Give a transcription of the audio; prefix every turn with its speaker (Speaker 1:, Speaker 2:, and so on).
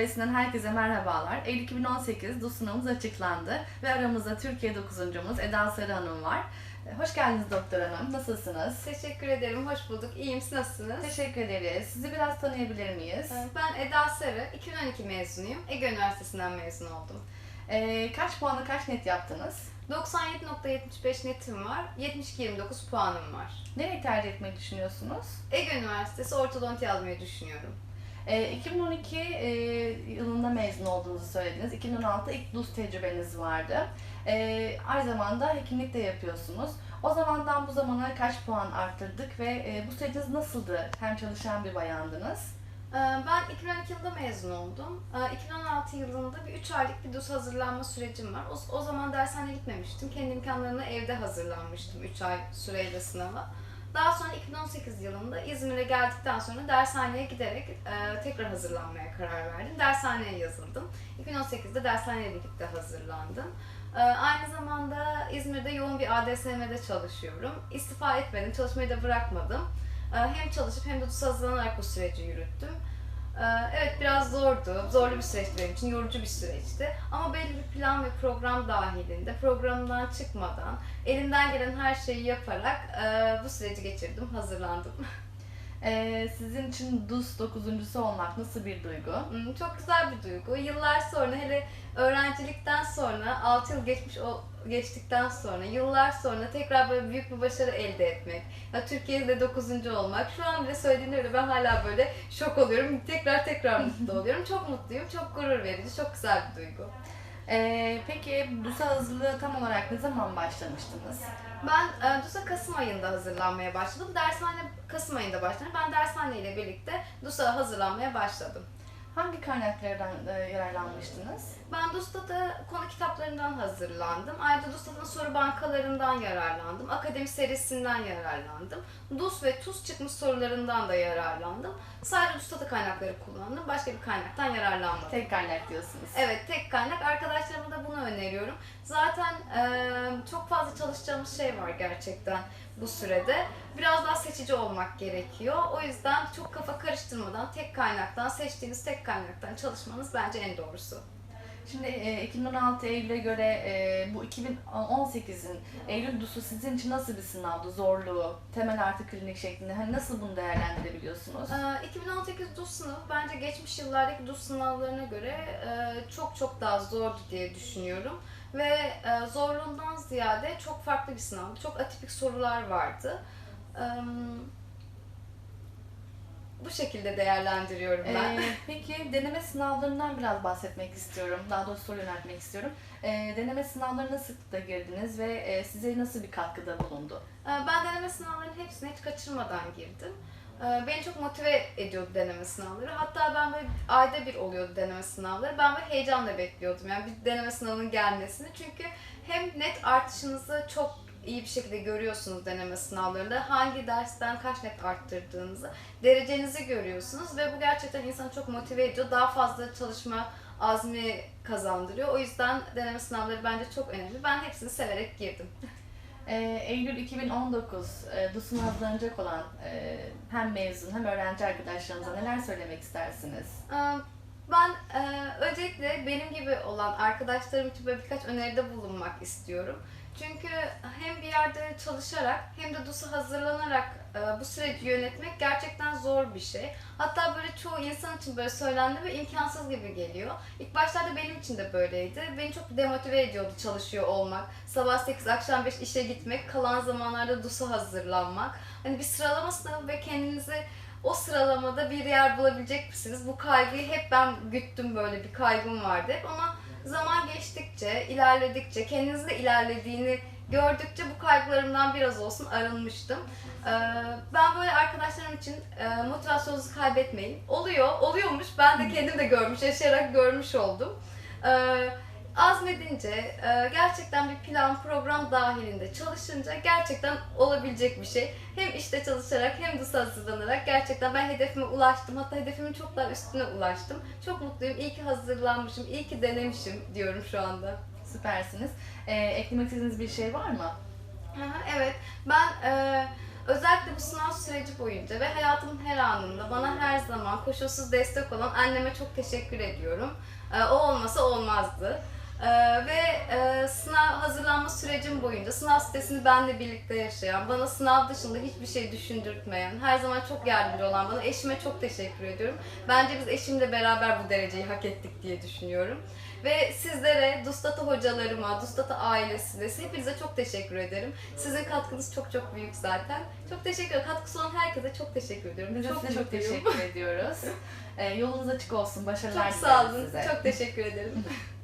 Speaker 1: Tecrübesinden herkese merhabalar. Eylül 2018 DUS sınavımız açıklandı ve aramızda Türkiye dokuzuncumuz Eda Sarı Hanım var. E, Hoş geldiniz doktor hanım. Nasılsınız?
Speaker 2: Teşekkür ederim, hoş bulduk. İyiyim, siz nasılsınız?
Speaker 1: Teşekkür ederiz. Sizi biraz tanıyabilir miyiz?
Speaker 2: Ben Eda Sarı, 2012 mezunuyum. Ege Üniversitesi'nden mezun oldum.
Speaker 1: E, kaç puanı kaç net yaptınız?
Speaker 2: 97.75 netim var, 72.29 puanım var.
Speaker 1: Nereyi tercih etmeyi düşünüyorsunuz?
Speaker 2: Ege Üniversitesi ortodonti yazmayı düşünüyorum.
Speaker 1: E, 2012 e, yılında mezun olduğunuzu söylediniz. 2016 ilk DUS tecrübeniz vardı. E, aynı zamanda hekimlik de yapıyorsunuz. O zamandan bu zamana kaç puan arttırdık ve e, bu süreciniz nasıldı? Hem çalışan bir bayandınız.
Speaker 2: Ee, Ben 2012 yılında mezun oldum. Ee, 2016 yılında bir 3 aylık bir DUS hazırlanma sürecim var. O, o zaman dershaneye gitmemiştim. Kendi imkanlarımla evde hazırlanmıştım 3 ay süreyle sınava. Daha sonra 2018 yılında İzmir'e geldikten sonra dershaneye giderek e, tekrar hazırlanmaya karar verdim. Dershaneye yazıldım. 2018'de dershaneyle birlikte hazırlandım. E, aynı zamanda İzmir'de yoğun bir ADSM'de çalışıyorum. İstifa etmedim, çalışmayı da bırakmadım. E, hem çalışıp hem de DUS hazırlanarak bu süreci yürüttüm. E, evet biraz zordu, zorlu bir süreçti benim için, yorucu bir süreçti. Ama belli bir plan ve program dahilinde, programdan çıkmadan, elimden gelen her şeyi yaparak e, bu süreci geçirdim, hazırlandım.
Speaker 1: E, sizin için DUS dokuzuncusu olmak nasıl bir duygu?
Speaker 2: Hmm, Çok güzel bir duygu. Yıllar sonra hele öğrencilikten sonra 6 yıl geçmiş o geçtikten sonra yıllar sonra tekrar böyle büyük bir başarı elde etmek. Ya Türkiye'de 9. olmak. Şu an bile söylediğinde bile ben hala böyle şok oluyorum. Tekrar tekrar mutlu oluyorum. Çok mutluyum. Çok gurur verici. Çok güzel bir duygu.
Speaker 1: E, peki DUS'a hazırlığı tam olarak ne zaman başlamıştınız?
Speaker 2: Ben e, DUS'a Kasım ayında hazırlanmaya başladım. Dershane Kasım ayında başladım. Ben dershane ile birlikte DUS'a hazırlanmaya başladım.
Speaker 1: Hangi kaynaklardan e, yararlanmıştınız?
Speaker 2: Ben DUS'ta da konu kitaplarından hazırlandım. Ayrıca DUS'ta soru bankalarından yararlandım. Akademi serisinden yararlandım. DUS ve TUS çıkmış sorularından da yararlandım. Sadece DUS'ta da kaynakları kullandım. Başka bir kaynaktan yararlanmadım.
Speaker 1: Tek kaynak diyorsunuz.
Speaker 2: Evet, tek kaynak. Arkadaşlarıma da bunu öneriyorum. Zaten eee, çok fazla çalışacağımız şey var gerçekten bu sürede. Biraz daha seçici olmak gerekiyor. O yüzden çok kafa karıştırmadan tek kaynaktan, seçtiğiniz tek kaynaktan çalışmanız bence en doğrusu.
Speaker 1: Şimdi e, 2016 Eylül'e göre e, bu 2018'in Eylül DUS'u sizin için nasıl bir sınavdı? Zorluğu, temel artı klinik şeklinde. Hani nasıl bunu değerlendirebiliyorsunuz?
Speaker 2: Ee, 2018 DUS sınavı bence geçmiş yıllardaki DUS sınavlarına göre e, çok çok daha zordu diye düşünüyorum. Ve e, zorluğundan ziyade çok farklı bir sınavdı. Çok atipik sorular vardı. Ee, Bu şekilde değerlendiriyorum ben.
Speaker 1: E, peki deneme sınavlarından biraz bahsetmek istiyorum. Daha doğrusu soru yöneltmek istiyorum. E, deneme sınavlarına sıklıkla girdiniz ve e, size nasıl bir katkıda bulundu?
Speaker 2: Ee, Ben deneme sınavlarının hepsini hiç kaçırmadan girdim. Ee, Beni çok motive ediyordu deneme sınavları. Hatta ben böyle ayda bir oluyordu deneme sınavları. Ben böyle heyecanla bekliyordum yani bir deneme sınavının gelmesini. Çünkü hem net artışınızı çok iyi bir şekilde görüyorsunuz deneme sınavlarında. Hangi dersten kaç net arttırdığınızı, derecenizi görüyorsunuz ve bu gerçekten insanı çok motive ediyor. Daha fazla çalışma azmi kazandırıyor. O yüzden deneme sınavları bence çok önemli. Ben hepsini severek girdim.
Speaker 1: E, Eylül 2019 e, DUS'un hazırlanacak olan e, hem mezun hem öğrenci arkadaşlarınıza neler söylemek istersiniz?
Speaker 2: Ee, Ben e, öncelikle benim gibi olan arkadaşlarım için böyle birkaç öneride bulunmak istiyorum. Çünkü hem bir yerde çalışarak hem de DUS'a hazırlanarak e, bu süreci yönetmek gerçekten zor bir şey. Hatta böyle çoğu insan için böyle söylendi ve imkansız gibi geliyor. İlk başlarda benim için de böyleydi. Beni çok demotive ediyordu çalışıyor olmak. Sabah 8, akşam 5 işe gitmek, kalan zamanlarda DUS'a hazırlanmak. Hani bir sıralama sınavı ve kendinizi o sıralamada bir yer bulabilecek misiniz? Bu kaygıyı hep ben güttüm böyle bir kaygım vardı ama zaman geçtikçe, ilerledikçe, kendinizin de ilerlediğini gördükçe bu kaygılarımdan biraz olsun arınmıştım. Ee, Ben böyle arkadaşlarım için e, motivasyonunuzu kaybetmeyin. Oluyor, oluyormuş. Ben de kendim de görmüş, yaşayarak görmüş oldum. Ee, Azmedince, e, gerçekten bir plan, program dahilinde çalışınca gerçekten olabilecek bir şey. Hem işte çalışarak hem de hazırlanarak gerçekten ben hedefime ulaştım. Hatta hedefimin çok daha üstüne ulaştım. Çok mutluyum. İyi ki hazırlanmışım, iyi ki denemişim diyorum şu anda.
Speaker 1: Süpersiniz. E, eklemek istediğiniz bir şey var mı?
Speaker 2: Aha, Evet, ben e, Özellikle bu sınav süreci boyunca ve hayatımın her anında bana her zaman koşulsuz destek olan anneme çok teşekkür ediyorum. Ee, O olmasa olmazdı. Ee, ve e, sınav hazırlanma sürecim boyunca sınav sitesini benle birlikte yaşayan, bana sınav dışında hiçbir şey düşündürtmeyen, her zaman çok yardımcı olan bana eşime çok teşekkür ediyorum. Bence biz eşimle beraber bu dereceyi hak ettik diye düşünüyorum. Ve sizlere, Dustata hocalarıma, Dustata ailesine, hepinize çok teşekkür ederim. Sizin katkınız çok çok büyük zaten. Çok teşekkür ederim. Katkısı olan herkese çok teşekkür ediyorum.
Speaker 1: Biz
Speaker 2: çok
Speaker 1: çok
Speaker 2: mutluyum.
Speaker 1: teşekkür ediyoruz. Ee, yolunuz açık olsun. Başarılar
Speaker 2: Çok sağ olun.
Speaker 1: size.
Speaker 2: Çok teşekkür ederim.